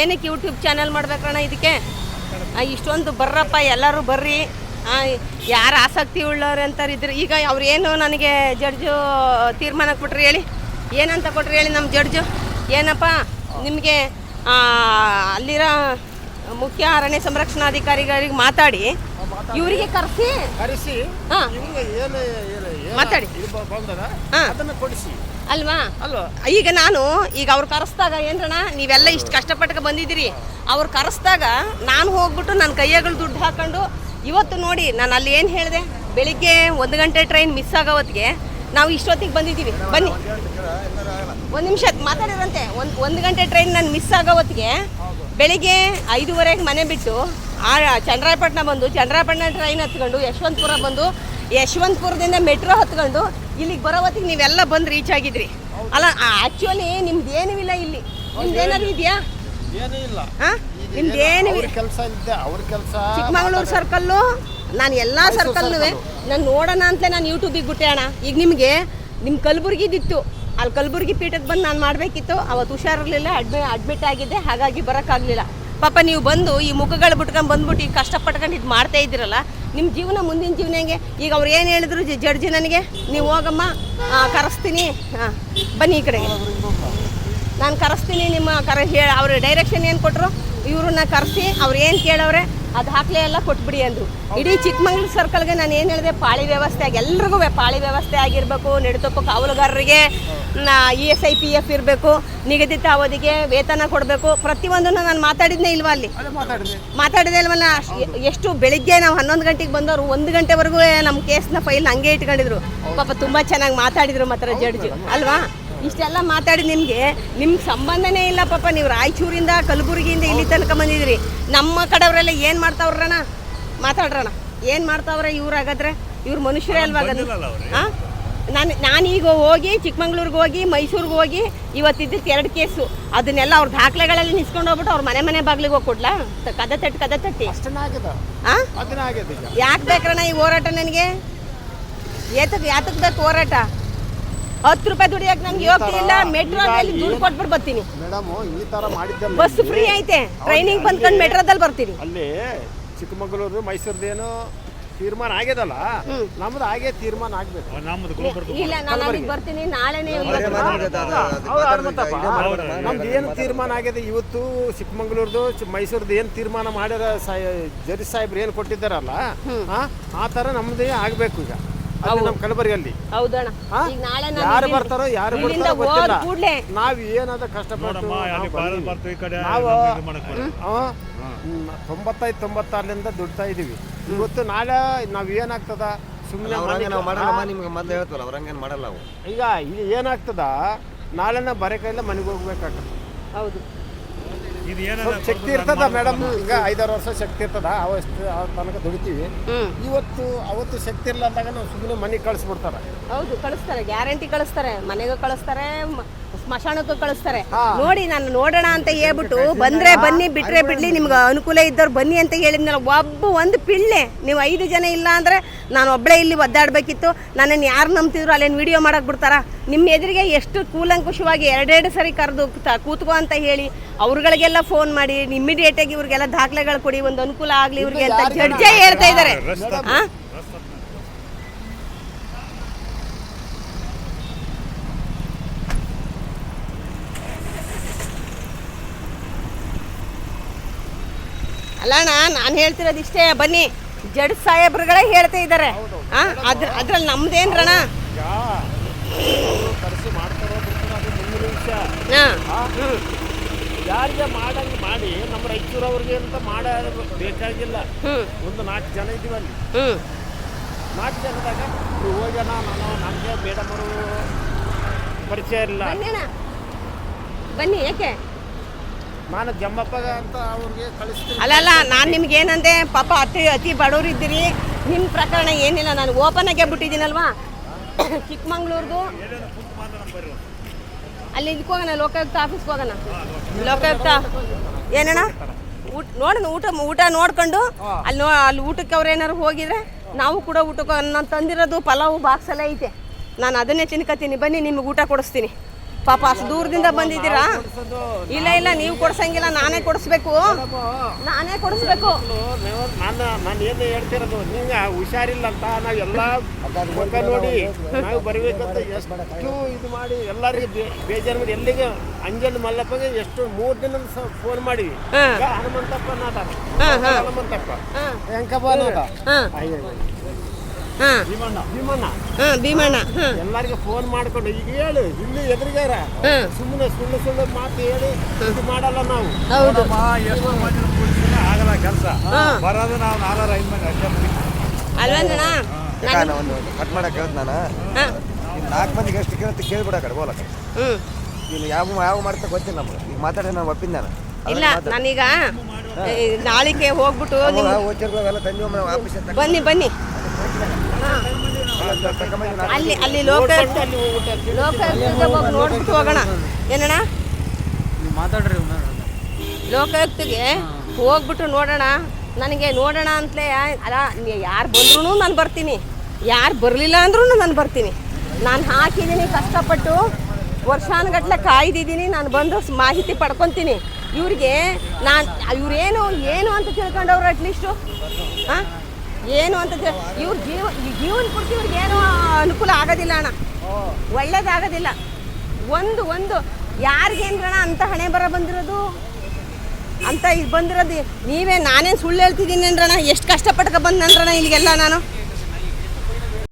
ಏನಕ್ಕೆ YouTube channel ಮಾಡ್ಬೇಕಣ್ಣ ಇದಕ್ಕೆ? ಇಷ್ಟೊಂದು ಬರ್ರಪ್ಪ ಎಲ್ಲರೂ ಬರ್ರಿ. ಯಾರು ಆಸಕ್ತಿ ಉಳ್ಳವ್ರು ಅಂತಾರೆ ಇದ್ರೆ ಈಗ ಅವ್ರು ಏನು ನನಗೆ ಜಡ್ಜು ತೀರ್ಮಾನ ಕೊಟ್ರಿ ಹೇಳಿ. ಏನಂತ ಕೊಟ್ರಿ ಹೇಳಿ ನಮ್ಮ ಜಡ್ಜು? ಏನಪ್ಪ ನಿಮಗೆ ಅಲ್ಲಿರೋ ಮುಖ್ಯ ಅರಣ್ಯ ಸಂರಕ್ಷಣಾಧಿಕಾರಿಗಳಿಗೆ ಮಾತಾಡಿ. ಇವರಿಗೆ ಕರೆಸಿ. ಕರೆಸಿ. ಹಾಂ. ಮಾತಾಡಿ. ಅದನ್ನ ಕೊಡಿಸಿ. ಅಲ್ವಾ? ಅಲ್ವಾ? ಈಗ ನಾನು ಈಗ ಅವ್ರು ಕರೆಸ್ದಾಗ ಏನ್ರಣ ನೀವೆಲ್ಲ ಇಷ್ಟು ಕಷ್ಟಪಟ್ಟು ಬಂದಿದ್ದೀರಿ. ಅವ್ರು ಕರೆಸ್ದಾಗ ನಾನು ಹೋಗ್ಬಿಟ್ಟು ನನ್ನ ಕೈಯಾಗಳು ದುಡ್ಡು ಹಾಕೊಂಡು ಇವತ್ತು ನೋಡಿ ನಾನು ಅಲ್ಲಿ ಏನು ಹೇಳಿದೆ? ಬೆಳಿಗ್ಗೆ ಒಂದು ಗಂಟೆ ಟ್ರೈನ್ ಮಿಸ್ ಆಗೋ ಹೊತ್ತಿಗೆ ನಾವು ಇಷ್ಟೊತ್ತಿಗೆ ಬಂದಿದ್ದೀವಿ. ಬನ್ನಿ. ಒಂದು ನಿಮಿಷ ಮಾತಾಡಿರಂತೆ ಒಂದು ಒಂದು ಗಂಟೆ ಟ್ರೈನ್ ನಾನು ಮಿಸ್ ಆಗೋ ಹೊತ್ತಿಗೆ ಬೆಳಿಗ್ಗೆ ಐದೂವರೆಗೆ ಮನೆ ಬಿಟ್ಟು ಆ ಚಂದ್ರಾಯಪಟ್ಟಣ ಬಂದು ಚಂದ್ರಾಯಪಟ್ಟಣ ಟ್ರೈನ್ ಹತ್ಕೊಂಡು ಯಶವಂತಪುರ ಬಂದು ಯಶವಂತಪುರದಿಂದ ಮೆಟ್ರೋ ಹತ್ಕೊಂಡು ಇಲ್ಲಿಗೆ ಬರೋ ಹೊತ್ತಿಗೆ ನೀವೆಲ್ಲ ಬಂದು ರೀಚ್ ಆಗಿದ್ರಿ. ಅಲ್ಲ ಆಕ್ಚುಲಿ ನಿಮ್ದು ಏನೂ ಇಲ್ಲ ಇಲ್ಲಿ. ನಿಮ್ದು ಏನಾದ್ರು ಇದೆಯಾ? ಏನೂ ಇಲ್ಲ. ನಿಮ್ದು ಏನು? ಕೆಲಸ ಇದ್ದೆ ಅವ್ರ ಕೆಲಸ ಚಿಕ್ಕಮಗಳೂರು ಸರ್ಕಲ್ಲು ನಾನು ಎಲ್ಲ ಸರ್ಕಲ್ನು ನಾನು ನೋಡೋಣ ಅಂತಲೇ ನಾನು ಯೂಟ್ಯೂಬಿಗೆ ಬಿಟ್ಟೆ ಅಣ್ಣ. ಈಗ ನಿಮಗೆ ನಿಮ್ಮ ಕಲಬುರ್ಗಿದಿತ್ತು. ಅಲ್ಲಿ ಕಲಬುರ್ಗಿ ಪೀಠಕ್ಕೆ ಬಂದು ನಾನು ಮಾಡಬೇಕಿತ್ತು. ಅವತ್ತು ಹುಷಾರಿರಲಿಲ್ಲ ಅಡ್ಮಿ ಅಡ್ಮಿಟ್ ಆಗಿದ್ದೆ. ಹಾಗಾಗಿ ಬರೋಕ್ಕಾಗಲಿಲ್ಲ. ಪಾಪ ನೀವು ಬಂದು ಈ ಮುಖಗಳು ಬಿಟ್ಕೊಂಡು ಬಂದ್ಬಿಟ್ಟು ಈಗ ಕಷ್ಟಪಟ್ಕೊಂಡು ಇದು ಮಾಡ್ತಾ ಇದ್ದೀರಲ್ಲ ನಿಮ್ಮ ಜೀವನ ಮುಂದಿನ ಜೀವನ ಹೆಂಗೆ? ಈಗ ಅವ್ರು ಏನು ಹೇಳಿದ್ರು ಜಡ್ಜಿ ನನಗೆ, ನೀವು ಹೋಗಮ್ಮ ಕರೆಸ್ತೀನಿ ಹಾಂ ಬನ್ನಿ ಈ ಕಡೆಗೆ. ನಾನು ಕರೆಸ್ತೀನಿ ನಿಮ್ಮ ಕರೆ ಹೇಳಿ ಅವ್ರ ಡೈರೆಕ್ಷನ್ ಏನು ಕೊಟ್ಟರು ಇವ್ರನ್ನ ಕರೆಸಿ, ಅವ್ರು ಏನು ಕೇಳವ್ರೆ ಅದು ಹಾಕ್ಲೆ ಎಲ್ಲ ಕೊಟ್ಬಿಡಿ ಅಂದರು. ಇಡೀ ಚಿಕ್ಕಮಂಗ್ಳೂರು ಸರ್ಕಲ್ಗೆ ನಾನು ಏನು ಹೇಳಿದೆ ಪಾಳಿ ವ್ಯವಸ್ಥೆ ಆಗಿ ಎಲ್ರಿಗೂ ಪಾಳಿ ವ್ಯವಸ್ಥೆ ಆಗಿರಬೇಕು ನೆಡುತಪ್ಪ ಕಾವಲುಗಾರರಿಗೆ E S I P F ಇರಬೇಕು ನಿಗದಿತ ಅವಧಿಗೆ ವೇತನ ಕೊಡಬೇಕು. ಪ್ರತಿಯೊಂದನ್ನು ನಾನು ಮಾತಾಡಿದ್ನೇ ಇಲ್ವಾ ಅಲ್ಲಿ? ಮಾತಾಡಿದೆ ಮಾತಾಡಿದೆ ಅಲ್ವಲ್ಲ ಎಷ್ಟು ಬೆಳಿಗ್ಗೆ ನಾವು ಹನ್ನೊಂದು ಗಂಟೆಗೆ ಬಂದವರು ಒಂದು ಗಂಟೆವರೆಗೂ ನಮ್ಮ ಕೇಸ್ನ ಫೈಲ್ ಹಂಗೆ ಇಟ್ಕೊಂಡಿದ್ರು. ಪಾಪ ತುಂಬ ಚೆನ್ನಾಗಿ ಮಾತಾಡಿದ್ರು ಮಾತ್ರ ಜಡ್ಜ್ ಅಲ್ವಾ? ಇಷ್ಟೆಲ್ಲ ಮಾತಾಡಿ ನಿಮಗೆ ನಿಮ್ಗೆ ಸಂಬಂಧನೇ ಇಲ್ಲ ಪಾಪ ನೀವು ರಾಯಚೂರಿಂದ ಕಲಬುರಗಿಯಿಂದ ಇಲ್ಲಿ ತನಕ ಬಂದಿದ್ದೀರಿ. ನಮ್ಮ ಕಡೆಯವರೆಲ್ಲ ಏನು ಮಾಡ್ತಾವ್ರಣ ಮಾತಾಡ್ರಣ ಏನು ಮಾಡ್ತಾವ್ರೆ ಇವ್ರು ಹಾಗಾದ್ರೆ? ಇವ್ರು ಮನುಷ್ಯರೇ ಅಲ್ವಾ ಹಾಂ ನಾನು ನಾನೀಗ ಹೋಗಿ ಚಿಕ್ಕಮಂಗ್ಳೂರಿಗೆ ಹೋಗಿ ಮೈಸೂರಿಗೆ ಹೋಗಿ ಇವತ್ತಿದ್ದು ಎರಡು ಕೇಸು. ಅದನ್ನೆಲ್ಲ ಅವ್ರ ದಾಖಲೆಗಳಲ್ಲಿ ನಿಸ್ಕೊಂಡು ಹೋಗ್ಬಿಟ್ಟು ಅವ್ರ ಮನೆ ಮನೆ ಬಾಗ್ಲಿಗೆ ಹೋಗಿ ಕೊಡ್ಲಾ? ಕದ ತಟ್ಟಿ ಕದ ತಟ್ಟಿ. ಯಾಕೆ ಬೇಕ್ರಣ ಈ ಹೋರಾಟ ನನಗೆ? ಏತಕ್ ಯಾತಕ್ಕೆ ಬೇಕು ಹೋರಾಟ? ಹತ್ತು ರೂಪಾಯಿ ದುಡಿಯಕ್ಕೆ ನಂಗೆ ಯೋಗ್ಯ ಇಲ್ಲ. ಮೆಟ್ರೋದಲ್ಲಿ ದುಡ್ಡು ಕೊಟ್ಬಿಟ್ಟು ಬರ್ತೀನಿ. ಮೇಡಮ್ ಈ ತರ ಬಸ್ ಫ್ರೀ ಐತೆ. ಟ್ರೈನಿಂಗ್ ಬಂದ್ಕೊಂಡು ಮೆಟ್ರೋದಲ್ಲಿ ಬರ್ತೀನಿ. ಅಲ್ಲಿ ಚಿಕ್ಕಮಗಳೂರು ಮೈಸೂರ್ದೇನು ತೀರ್ಮಾನ ಆಗ್ಯದಲ್ಲ ನಮ್ದು ಹಾಗೆ ತೀರ್ಮಾನ ಆಗ್ಬೇಕು. ನಮ್ದು ಇಲ್ಲ ನಾನು ಅಲ್ಲಿಗೆ ಬರ್ತೀನಿ. ನಾಳೆನೇ ನಮ್ದು ಏನು ತೀರ್ಮಾನ ಆಗಿದೆ? ಇವತ್ತು ಚಿಕ್ಕಮಗಳೂರ್ದು ಮೈಸೂರ್ದು ಏನು ತೀರ್ಮಾನ ಮಾಡ್ಯಾರ ಜರಿ ಸಾಹೇಬ್ರು ಏನು ಕೊಟ್ಟಿದ್ದಾರಲ್ಲ ಆ, ಆ ಥರ ನಮ್ದೇ ಆಗ್ಬೇಕು ಈಗ. ಅಲ್ಲಿ ನಮ್ಮ ಕಲಬರಿಯಲ್ಲಿ ಹೌದಣ್ಣ. ಈಗ ನಾಳೆ ಯಾರು ಬರ್ತಾರೋ ಯಾರು ಇಲ್ಲಿಂದ ಬರ್ತಾರೋ ಗೊತ್ತಿಲ್ಲ. ಕೂಡ್ಲೆ. ನಾವ್ ಏನಾದ ಕಷ್ಟಪಟ್ಟು ನೋಡಮ್ಮ ಅಲ್ಲಿ ಬಾರಲ್ ಬರ್ತು ಈ ಕಡೆ ನಾವು ಇದು ಮಾಡಕ್ ಬರಲ್ಲ. ತೊಂಬತ್ತೈದು ತೊಂಬತ್ತಾರರಿಂದ ದುಡ್ತಾ ಇದೀವಿ. ಇವತ್ತು ನಾಳೆ ನಾವ್ ಏನಾಗ್ತದ? ಸುಮ್ಮನೆ ಅವ್ರಂಗೆ ನಾವು ಮಾಡಲ್ಲಮ್ಮ ನಿಮ್ಗೆ ಮೊದಲು ಹೇಳ್ತಲ್ಲ ಅವ್ರಂಗೇನು ಮಾಡಲ್ಲ ಅವು ಈಗ ಇಲ್ಲಿ ಏನಾಗ್ತದ? ನಾಳೆ ನಾವು ಬರೆ ಮನೆಗೆ ಹೋಗ್ಬೇಕಾಗ್ತದೆ. ಹೌದು. ಶಕ್ತಿ ಇರ್ತದ ಮೇಡಮ್ ಈಗ ಐದಾರು ವರ್ಷ ಶಕ್ತಿ ಇರ್ತದ ಅವಷ್ಟು ಆ ತನಕ ದುಡಿತೀವಿ. ಇವತ್ತು ಅವತ್ತು ಶಕ್ತಿ ಇರ್ಲಾರ್ದಾಗ ನಾವು ಸುಮ್ಮನೆ ಮನೆಗೆ ಕಳಿಸ್ಬಿಡ್ತಾರೆ. ಹೌದು ಕಳಿಸ್ತಾರೆ ಗ್ಯಾರಂಟಿ ಕಳಿಸ್ತಾರೆ ಮನೆಗೂ ಕಳಿಸ್ತಾರೆ ಸ್ಮಶಾನಕ್ಕೂ ಕಳಿಸ್ತಾರೆ. ನೋಡಿ ನಾನು ನೋಡೋಣ ಅಂತ ಹೇಳ್ಬಿಟ್ಟು ಬಂದ್ರೆ ಬನ್ನಿ ಬಿಟ್ರೆ ಬಿಡ್ಲಿ ನಿಮ್ಗೆ ಅನುಕೂಲ ಇದ್ದವ್ರು ಬನ್ನಿ ಅಂತ ಹೇಳಿದ್ನಲ್ಲ ಒಬ್ಬ ಒಂದು ಪಿಳ್ಳೆ. ನೀವು ಐದು ಜನ ಇಲ್ಲ ಅಂದ್ರೆ ನಾನು ಒಬ್ಬಳೇ ಇಲ್ಲಿ ಒದ್ದಾಡ್ಬೇಕಿತ್ತು. ನನ್ನನ್ನು ಯಾರು ನಂಬ್ತಿದ್ರು ಅಲ್ಲೇನು ವಿಡಿಯೋ ಮಾಡಕ್ ಬಿಡ್ತಾರ? ನಿಮ್ಮ ಎದುರಿಗೆ ಎಷ್ಟು ಕೂಲಂಕುಷವಾಗಿ ಎರಡೆರಡು ಸರಿ ಕರೆದು ಕೂತ್ಕೋ ಅಂತ ಹೇಳಿ ಅವ್ರುಗಳಿಗೆಲ್ಲ ಫೋನ್ ಮಾಡಿ ಇಮಿಡಿಯೇಟಾಗಿ ಇವ್ರಿಗೆಲ್ಲ ದಾಖಲೆಗಳು ಕೊಡಿ ಒಂದು ಅನುಕೂಲ ಆಗಲಿ ಇವ್ರಿಗೆ ಅಂತ ಜಡ್ಜೆ ಹೇಳ್ತಾ ಇದ್ದಾರೆ. ಹಾಂ ಅಲ್ಲಣ್ಣ ನಾನು ಹೇಳ್ತಿರೋದು ಇಷ್ಟೇ ಬನ್ನಿ. ಜಡ್ ಸಾಹೇಬ್ರುಗಳೇ ಹೇಳ್ತಾ ಇದ್ದಾರೆ ಹಾಂ ಅದ್ರ ಅದ್ರಲ್ಲಿ ನಮ್ದೇನ್ರಣ ಯಾರಿಗೆ ಮಾಡಂಗೆ ಮಾಡಿ ನಮ್ಮ ರಾಯಚೂರವ್ರಿಗೆ ಅಂತ ಮಾಡ ಬೇಕಾಗಿಲ್ಲ. ಒಂದು ನಾಲ್ಕು ಜನ ಇದೀವಿ ಅಲ್ಲಿ. ನಾಲ್ಕು ಜನದಾಗ ಹೋಗೋಣ ನಾನು ಬೇಡ ಅವರು ಪರಿಚಯ ಇಲ್ಲ. ಬನ್ನಿ ಯಾಕೆ? ನಾನು ಜಮ್ಮಪ್ಪಗ ಅಂತ ಅವ್ರಿಗೆ ಕಳಿಸ್ತೀನಿ. ಅಲ್ಲಲ್ಲ ನಾನು ನಿಮ್ಗೆ ಏನಂದೆ ಪಾಪ ಅತಿ ಅತಿ ಬಡವರಿದ್ದೀರಿ ಇದ್ದೀರಿ ನಿಮ್ಮ ಪ್ರಕರಣ ಏನಿಲ್ಲ ನಾನು ಓಪನ್ ಆಗೇ ಬಿಟ್ಟಿದ್ದೀನಲ್ವಾ? ಚಿಕ್ಕಮಂಗ್ಳೂರ್ದು. ಅಲ್ಲಿ ಇದಕ್ಕೆ ಹೋಗೋಣ ಲೋಕಾಯುಕ್ತ ಆಫೀಸ್ಗೆ ಹೋಗೋಣ. ಲೋಕಾಯುಕ್ತ ಏನಣ್ಣ? ಊಟ ನೋಡೋಣ ಊಟ ಊಟ ನೋಡ್ಕೊಂಡು ಅಲ್ಲಿ ನೋ ಅಲ್ಲಿ ಊಟಕ್ಕೆ ಅವ್ರು ಏನಾರು ಹೋಗಿದ್ರೆ ನಾವು ಕೂಡ ಊಟಕ್ಕೆ ನಾನು ತಂದಿರೋದು ಪಲಾವು ಬಾಕ್ಸ್ ಎಲ್ಲ ಐತೆ. ನಾನು ಅದನ್ನೇ ತಿನ್ಕತೀನಿ ಬನ್ನಿ ನಿಮಗೆ ಊಟ ಕೊಡಿಸ್ತೀನಿ. ಪಾಪ ಅಷ್ಟು ದೂರದಿಂದ ಬಂದಿದ್ದೀರಾ? ಇಲ್ಲ ಇಲ್ಲ ನೀವು ಕೊಡ್ಸಂಗಿಲ್ಲ ನಾನೇ ಕೊಡಿಸ್ಬೇಕು. ನಾನೇ ಕೊಡಿಸ್ಬೇಕು. ನಾನು ನಾನು ಏನು ಹೇಳ್ತಿರೋದು ನಿಂಗೆ ಹುಷಾರಿಲ್ಲ ಅಂತ ನಾವೆಲ್ಲ ಮುಖ ನೋಡಿ ನಾವು ಬರಬೇಕಂತ ಎಷ್ಟು ಇದು ಮಾಡಿ ಎಲ್ಲರಿಗೂ ಬೇಜಾರು ಮಾಡಿ ಎಲ್ಲಿಗೆ? ಅಂಜಲ್ ಮಲ್ಲಪ್ಪಗೆ ಎಷ್ಟು ಮೂರು ದಿನ ಫೋನ್ ಮಾಡಿ ಹನುಮಂತಪ್ಪ ನಾಟ. ಹನುಮಂತಪ್ಪ. ಹಾ. ಹೆಂಕಪ್ಪ ನಾಟ. ಭೀಮಣ್ಣ ಹಾ ಭೀಮಣ್ಣ ಹಾ. ಎಲ್ಲರಿಗೆ ಫೋನ್ ಮಾಡ್ಕೊಂಡು ಈಗ ಹೇಳು ಇಲ್ಲಿ ಎದುರಿಗಾರ. ಸುಮ್ಮನೆ ಸುಳ್ಳು ಸುಳ್ಳು ಮಾತು ಹೇಳಿ ಇದು ಮಾಡಲ್ಲ ನಾವು. ಹೌದು. ಎಷ್ಟು ಮಂದಿ ಕೂಡಿಸಿದ್ರೆ ಆಗಲ್ಲ ಕೆಲಸ. ಬರೋದು ನಾವು ನಾಲ್ಕು ಐದು ಮಂದಿ ಅಷ್ಟೇ ಮುಗೀತು. ಅಲ್ವೇಂದ್ರಣ್ಣ ಒಂದು ಕಟ್ ಮಾಡಕ್ ಹೇಳ್ತ ನಾನು? ನಾಲ್ಕು ಮಂದಿಗೆ ಎಷ್ಟು ಕೇಳುತ್ತೆ ಕೇಳ್ಬಿಡ ಕಡೆ ಹೋಲಕ ಹ್ಞೂ. ಇನ್ನು ಯಾವ ಯಾವ ಮಾಡ್ತಾ ಗೊತ್ತಿಲ್ಲ ನಮ್ಗೆ. ಈಗ ಮಾತಾಡಿದ್ರೆ ನಾನು ಒಪ್ಪಿದ್ದೆ ನಾನು. ಇಲ್ಲ ನಾನೀಗ ನಾಳಿಗೆ ಹೋಗ್ಬಿಟ್ಟು ಬನ್ನಿ ಬನ್ನಿ. ಅಲ್ಲಿ ಅಲ್ಲಿ ಲೋಕ ಅಲ್ಲಿ ಹೋಗ್ಬಿಟ್ಟು ಲೋಕಾಯುಕ್ತಕ್ಕೆ ಹೋಗಿ ನೋಡ್ಬಿಟ್ಟು ಹೋಗೋಣ. ಏನಣ್ಣ? ಲೋಕಾಯುಕ್ತಿಗೆ ಹೋಗ್ಬಿಟ್ಟು ನೋಡೋಣ. ನನಗೆ ನೋಡೋಣ ಅಂತಲೇ ಅಲ್ಲ ಯಾರು ಬಂದ್ರೂ ನಾನು ಬರ್ತೀನಿ. ಯಾರು ಬರಲಿಲ್ಲ ಅಂದ್ರೂ ನಾನು ಬರ್ತೀನಿ. ನಾನು ಹಾಕಿದ್ದೀನಿ ಕಷ್ಟಪಟ್ಟು ವರ್ಷಾನುಗಟ್ಲೆ ಕಾಯ್ದಿದ್ದೀನಿ ನಾನು ಬಂದು ಮಾಹಿತಿ ಪಡ್ಕೊತೀನಿ. ಇವ್ರಿಗೆ ನಾನು ಇವ್ರೇನು, ಏನು ಅಂತ ತಿಳ್ಕೊಂಡವ್ರು ಅಟ್ಲೀಸ್ಟು ಹಾಂ? ಏನು ಅಂತ ಇವ್ರ ಜೀವ ಜೀವನ ಪೂರ್ತಿ ಇವ್ರಿಗೆ ಏನು ಅನುಕೂಲ ಆಗೋದಿಲ್ಲ ಅಣ್ಣ. ಒಳ್ಳೇದಾಗೋದಿಲ್ಲ. ಒಂದು ಒಂದು ಯಾರಿಗೇನ್ರಣ ಅಂತ ಹಣೆ ಬರ ಬಂದಿರೋದು? ಅಂತ ಇದು ಬಂದಿರೋದು ನೀವೇ ನಾನೇನು ಸುಳ್ಳು ಹೇಳ್ತಿದ್ದೀನಿ ಅನ್ರಣ ಎಷ್ಟು ಕಷ್ಟಪಟ್ಕ ಬಂದನ್ರಣ ಇಲ್ಲಿಗೆಲ್ಲ ನಾನು?